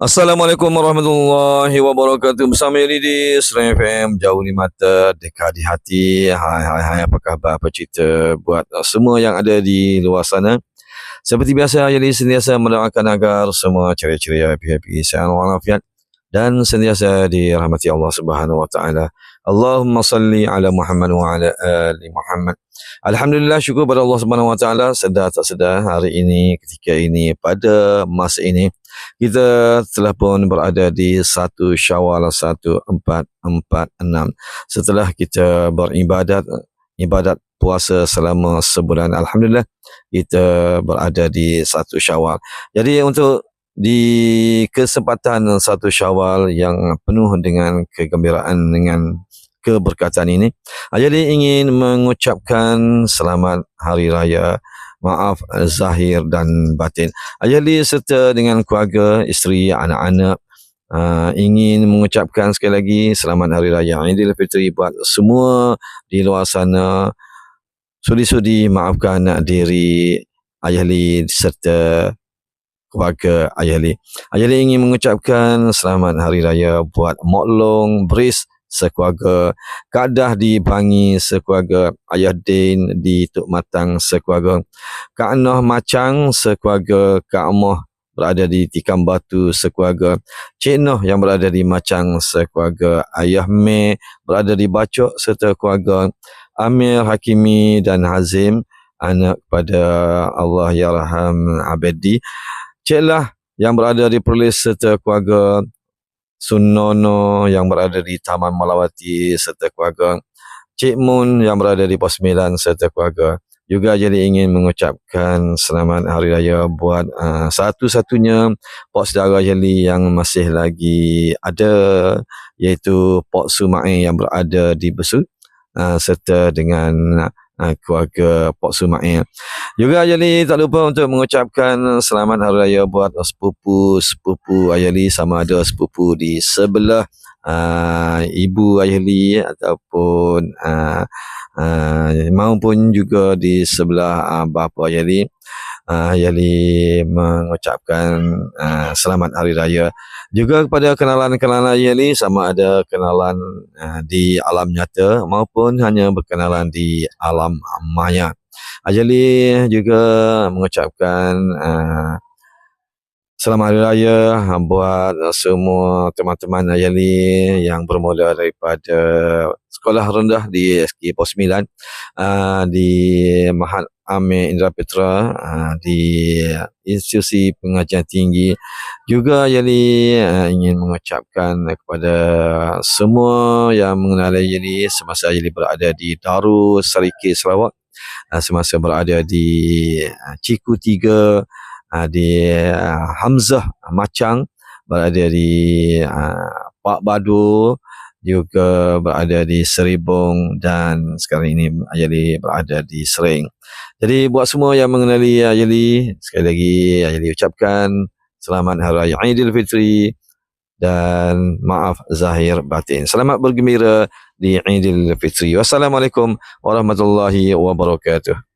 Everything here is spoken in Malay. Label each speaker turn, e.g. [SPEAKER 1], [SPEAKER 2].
[SPEAKER 1] Assalamualaikum warahmatullahi wabarakatuh. Bersama Yali di Serang FM Jauh di mata, dekat di hati. Hai hai hai apa khabar, apa cerita Buat uh, semua yang ada di luar sana? Seperti biasa Yali sentiasa mendoakan agar Semua ceria-ceria, happy-happy, sehat walafiat Dan sentiasa dirahmati Allah subhanahu wa ta'ala Allahumma salli ala Muhammad wa ala ali Muhammad. Alhamdulillah syukur pada Allah Subhanahu Wa Taala. Sedar tak sedar hari ini ketika ini pada masa ini kita telah pun berada di satu Syawal 1446 setelah kita beribadat ibadat puasa selama sebulan alhamdulillah kita berada di satu Syawal. Jadi untuk di kesempatan satu Syawal yang penuh dengan kegembiraan dengan keberkatan ini. Jadi ingin mengucapkan selamat hari raya maaf zahir dan batin. Jadi serta dengan keluarga, isteri, anak-anak uh, ingin mengucapkan sekali lagi selamat hari raya Aidilfitri buat semua di luar sana. Sudi-sudi maafkan diri Ayah Li serta keluarga Ayah Li. Ayah Li ingin mengucapkan selamat hari raya buat Mok Long, Bris, sekeluarga, Kadah di Bangi sekeluarga, Ayah Din di Tuk Matang sekeluarga, Kak Noh Macang sekeluarga, Kak Amoh berada di Tikam Batu sekeluarga, Cik Noh yang berada di Macang sekeluarga, Ayah Mei berada di Bacok serta keluarga, Amir Hakimi dan Hazim, anak kepada Allah Yarham Abedi, Cik Lah yang berada di Perlis serta keluarga, Sunono yang berada di Taman Malawati serta keluarga, Cik Mun yang berada di Pos 9 serta keluarga. Juga jadi ingin mengucapkan selamat hari raya buat uh, satu-satunya Pok Sedara Jeli yang masih lagi ada iaitu Pok Sumai yang berada di Besut uh, serta dengan uh, keluarga Pok Sumail. Juga Ayali tak lupa untuk mengucapkan selamat hari raya buat sepupu-sepupu Ayali sama ada sepupu di sebelah uh, ibu Ayali ataupun uh, uh, maupun juga di sebelah uh, bapa Ayali uh, Yali mengucapkan uh, selamat hari raya juga kepada kenalan-kenalan Yali sama ada kenalan uh, di alam nyata maupun hanya berkenalan di alam maya. Ajali juga mengucapkan uh, Selamat Hari Raya buat semua teman-teman Ayali yang bermula daripada sekolah rendah di SK Pos 9 uh, di Mahat Amir Indra Petra uh, di institusi pengajian tinggi. Juga Ayali uh, ingin mengucapkan kepada semua yang mengenali Ayali semasa Ayali berada di Darus Sarikit Sarawak uh, semasa berada di uh, Ciku 3 uh, di uh, Hamzah Macang berada di uh, Pak Badu juga berada di Seribong dan sekarang ini Ayali berada di Sering. Jadi buat semua yang mengenali Ayali, sekali lagi Ayali ucapkan selamat Hari Raya Aidilfitri dan maaf zahir batin. Selamat bergembira di Aidilfitri. Wassalamualaikum warahmatullahi wabarakatuh.